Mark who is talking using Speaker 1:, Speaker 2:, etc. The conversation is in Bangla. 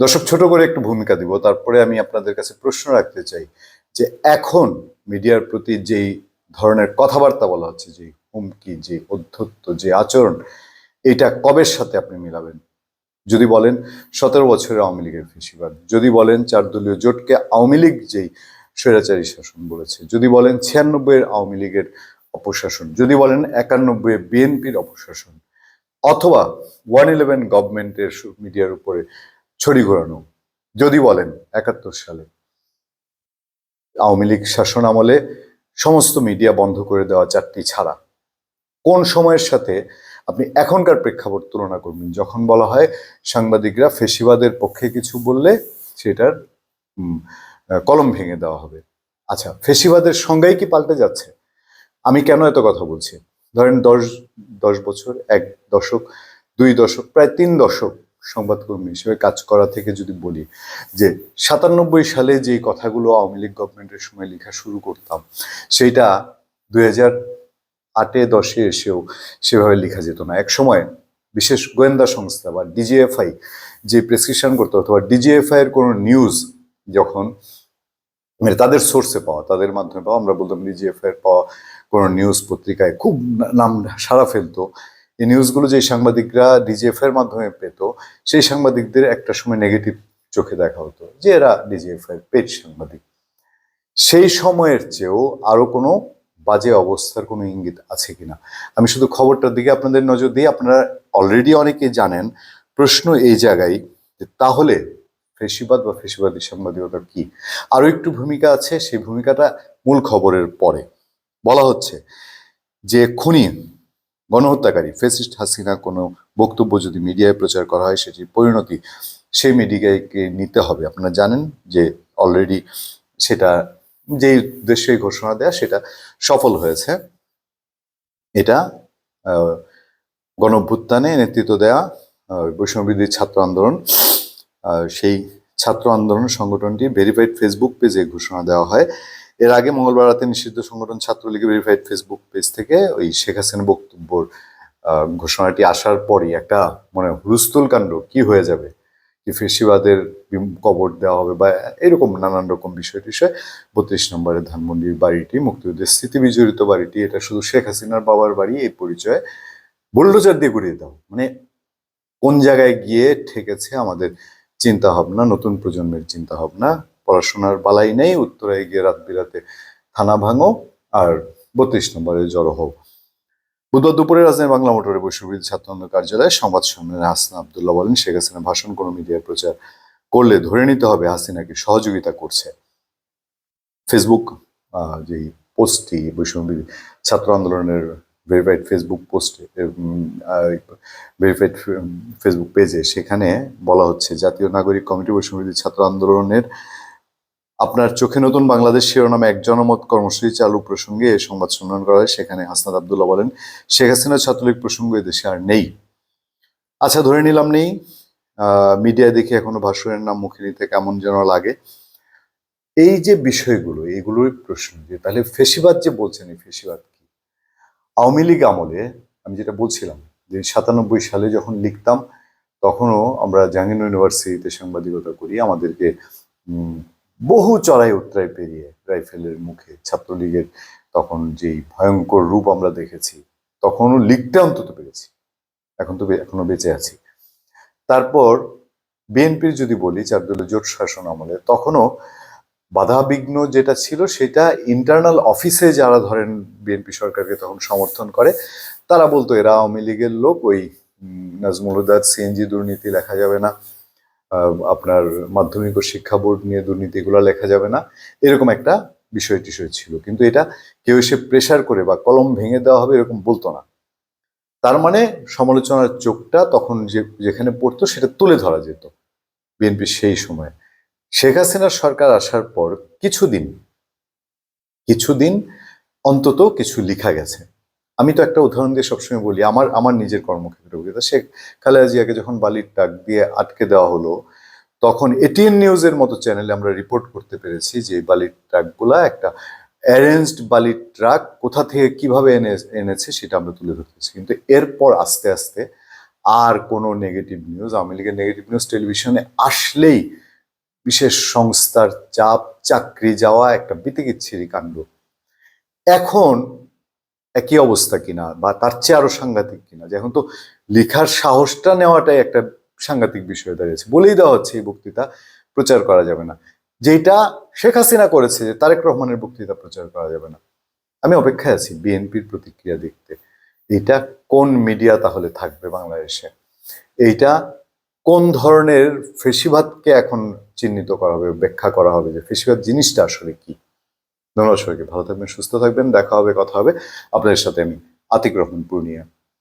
Speaker 1: দর্শক, ছোট করে একটু ভূমিকা দিব। তারপরে আমি আপনাদের কাছে প্রশ্ন রাখতে চাই যে এখন মিডিয়ার প্রতি যেই ধরনের কথাবার্তা বলা হচ্ছে, যে হুমকি, যে অধ্যত্ত, যে আচরণ, এটা কবের সাথে আপনি মিলাবেন? যদি বলেন সতেরো বছরের আওয়ামী লীগের ফেসিবাদ, যদি বলেন চার দলীয় জোটকে আওয়ামী লীগ যেই স্বৈরাচারী শাসন বলেছে, যদি বলেন ছিয়ানব্বইয়ের আওয়ামী লীগের অপশাসন, যদি বলেন একানব্বই বিএনপির অপশাসন, অথবা ওয়ান ইলেভেন গভর্নমেন্টের মিডিয়ার উপরে ছড়ি ঘোরানো, যদি বলেন একাত্তর সালে। আওয়ামী লীগ শাসন আমলে সমস্ত মিডিয়া বন্ধ করে দেওয়া চারটি ছাড়া। কোন সময়ের সাথে আপনি এখনকার প্রেক্ষাপট তুলনা করবেন? যখন বলা হয় সাংবাদিকরা ফেসিবাদের পক্ষে কিছু বললে সেটার কলম ভেঙে দেওয়া হবে। আচ্ছা ফেসিবাদের সংজ্ঞাই কি পাল্টে যাচ্ছে? আমি কেন এত কথা বলছি? ধরেন দশ দশ বছর, এক দশক, দুই দশক, প্রায় তিন দশক সংবাদকর্মী হিসেবে কাজ করা থেকে যদি বলি, যে সাতানব্বই সালে যে কথাগুলো আওয়ামী লীগ গভর্নমেন্টের সময় লেখা শুরু করতাম, সেইটা দুই হাজার আটে, দশে এসেও সেভাবে লেখা যেত না। এক সময় বিশেষ গোয়েন্দা সংস্থা বা ডিজিএফআই যে প্রেসক্রিপশন করতো অথবা ডিজিএফআই এর কোনো নিউজ যখন মানে তাদের সোর্সে পাওয়া, তাদের মাধ্যমে পাওয়া, আমরা বলতাম ডিজিএফআই এর পাওয়া কোনো নিউজ পত্রিকায় খুব নাম সারা ফেলতো এই নিউজগুলো যে সাংবাদিকরা ডিজিএফ এর মাধ্যমে পেত, সেই সাংবাদিকদের একটা সময় নেগেটিভ চোখে দেখা হতো যে এরা ডিজিএফ এর পেট সাংবাদিক। সেই সময়ের চেয়েও আরও কোনো বাজে অবস্থার কোনো ইঙ্গিত আছে কিনা? আমি শুধু খবরটার দিকে আপনাদের নজর দিই, আপনারা অলরেডি অনেকে জানেন, প্রশ্ন এই জায়গায় যে তাহলে ফেসিবাদ বা ফেসিবাদী সাংবাদিকতা কি? আরও একটু ভূমিকা আছে, সেই ভূমিকাটা মূল খবরের পরে। বলা হচ্ছে যে খুনি গণহত্যাকারী ফেসিস্ট হাসিনা কোনো বক্তব্য যদি মিডিয়ায় প্রচার করা হয় সেটির পরিণতি সেই মিডিয়াকে নিতে হবে। আপনারা জানেন যে অলরেডি সেটা যে উদ্দেশ্যে ঘোষণা দেয়া সেটা সফল হয়েছে। এটা গণভ্যুত্থানে নেতৃত্ব দেয়া আহ, বৈষম্যবিধি ছাত্র আন্দোলন সেই ছাত্র আন্দোলন সংগঠনটি ভেরিফাইড ফেসবুক পেজে ঘোষণা দেওয়া হয়। এর আগে মঙ্গলবার রাতে নিষিদ্ধ সংগঠন ছাত্রলীগের ভেরিফাইড ফেসবুক পেজ থেকে ওই শেখ হাসিনা বক্তব্যর ঘোষণাটি আসার পরই একটা মানে হুলস্থুল কাণ্ড, কি হয়ে যাবে? কি ফেসিবাদের কবর দেওয়া হবে বা এরকম নানান রকম বিষয় টিষয় বত্রিশ নম্বরের ধানমন্ডির বাড়িটি, মুক্তিযুদ্ধের স্মৃতি বিজড়িত বাড়িটি, এটা শুধু শেখ হাসিনার বাবার বাড়ি, এই পরিচয় বুলডোজার দিয়ে ঘুরিয়ে দাও। মানে কোন জায়গায় গিয়ে ঠেকেছে আমাদের চিন্তা ভাবনা নতুন প্রজন্মের চিন্তা ভাবনা পড়াশোনার বালাই নেই, উত্তরায় গিয়ে রাত বিরাতে থানা ভাঙো আর বত্রিশ নম্বরে জড়ো হও। বুধবার দুপুরে রাজধানী বাংলা মোটরে বৈশ্ববিদ্যালয় ছাত্র কার্যালয়ে সংবাদ সম্মেলনে হাসিনা আবদুল্লাহ বলেন, শেখ হাসিনা ভাষণ কোনো মিডিয়ায় প্রচার করলে ধরে নিতে হবে হাসিনাকে সহযোগিতা করছে। ফেসবুক যেই পোস্টটি বৈষম্য ছাত্র আন্দোলনের ভেরিফাইড ফেসবুক পোস্টে ভেরিফাইড ফেসবুক পেজে সেখানে বলা হচ্ছে, জাতীয় নাগরিক কমিটি বৈষম্যবিধি ছাত্র আন্দোলনের আপনার চোখে নতুন বাংলাদেশ শিরোনামে এক জনমত কর্মসূচি চালু প্রসঙ্গে এই সংবাদ সম্মেলন করা হয়। সেখানে হাসনাত আবদুল্লাহ বলেন, শেখ হাসিনা ছাত্রলীগ প্রসঙ্গ এদেশে আর নেই। আচ্ছা ধরে নিলাম নেই। মিডিয়ায় দেখে এখনও ভাষণের নাম মুখে নিতে কেমন যেন লাগে। এই যে বিষয়গুলো এইগুলোই প্রশ্ন যে, তাহলে ফেসিবাদ যে বলছেন, এই ফেসিবাদ কি? আওয়ামী লীগ আমলে, আমি যেটা বলছিলাম যে সাতানব্বই সালে যখন লিখতাম, তখনও আমরা জাহাঙ্গীর ইউনিভার্সিটিতে সাংবাদিকতা করি। আমাদেরকে বহু চড়াই উত্তরায় পেরিয়ে রাইফেলের মুখে ছাত্রলীগের তখন যেই ভয়ঙ্কর রূপ আমরা দেখেছি, তখনও লিখতে অন্তত পেরেছি। এখন তো এখনও বেঁচে আছি। তারপর বিএনপির যদি বলি চার দলীয় জোট শাসন আমলে, তখনও বাধাবিঘ্ন যেটা ছিল, সেটা ইন্টারনাল অফিসে যারা ধরেন বিএনপি সরকারকে তখন সমর্থন করে, তারা বলতো, এরা আওয়ামী লীগের লোক, ওই নাজমুল হুদার সিএনজি দুর্নীতি লেখা যাবে না। আপনার মাধ্যমিক ও শিক্ষা বোর্ড নিয়ে দুর্নীতি এগুলো লেখা যাবে না। এরকম একটা বিষয় টিষয় ছিল। কিন্তু এটা কেউ এসে প্রেশার করে বা কলম ভেঙে দেওয়া হবে এরকম বলতো না। তার মানে সমালোচনার চোখটা তখন যে, যেখানে পড়তো সেটা তুলে ধরা যেত বিএনপি সেই সময়। শেখ হাসিনার সরকার আসার পর কিছুদিন কিছুদিন অন্তত কিছু লেখা গেছে। আমি তো একটা উদাহরণ দিয়ে সবসময় বলি, আমার আমার নিজের কর্মক্ষেত্রে বলি। তা শেখ খালেদা জিয়াকে যখন বালির টাক দিয়ে আটকে দেওয়া হলো, তখন এটিএন নিউজের মতো চ্যানেলে আমরা রিপোর্ট করতে পেরেছি যে বালির ট্রাকগুলা একটা অ্যারেঞ্জড বালির ট্রাক কোথা থেকে কীভাবে এনে, এনেছে সেটা আমরা তুলে ধরতেছি। কিন্তু এরপর আস্তে আস্তে আর কোনো নেগেটিভ নিউজ আওয়ামী লীগের নেগেটিভ নিউজ টেলিভিশনে আসলেই বিশেষ সংস্থার চাপ, চাকরি যাওয়া একটা বিতিকিচ্ছিরি কাণ্ড। এখন একই অবস্থা কিনা বা তার চেয়ে আরও সাংঘাতিক কিনা? যে এখন তো লেখার সাহসটা নেওয়াটাই একটা সাংঘাতিক বিষয় দাঁড়িয়েছে। বলেই দেওয়া হচ্ছে এই বক্তৃতা, প্রচার করা যাবে না। যেটা শেখ হাসিনা করেছে, যে তারেক রহমানের বক্তৃতা প্রচার করা যাবে না। আমি অপেক্ষায় আছি বিএনপির প্রতিক্রিয়া দেখতে। এটা কোন মিডিয়া তাহলে থাকবে বাংলাদেশে? এইটা কোন ধরনের ফেসিবাদকে এখন চিহ্নিত করা হবে, ব্যাখ্যা করা হবে? যে ফেসিবাদ জিনিসটা আসলে কি? ধন্যবাদ সবাইকে, ভালো থাকবেন, সুস্থ থাকবেন, দেখা হবে, কথা হবে। আপনাদের সাথে আমি আতিক রহমান পূর্ণিয়া।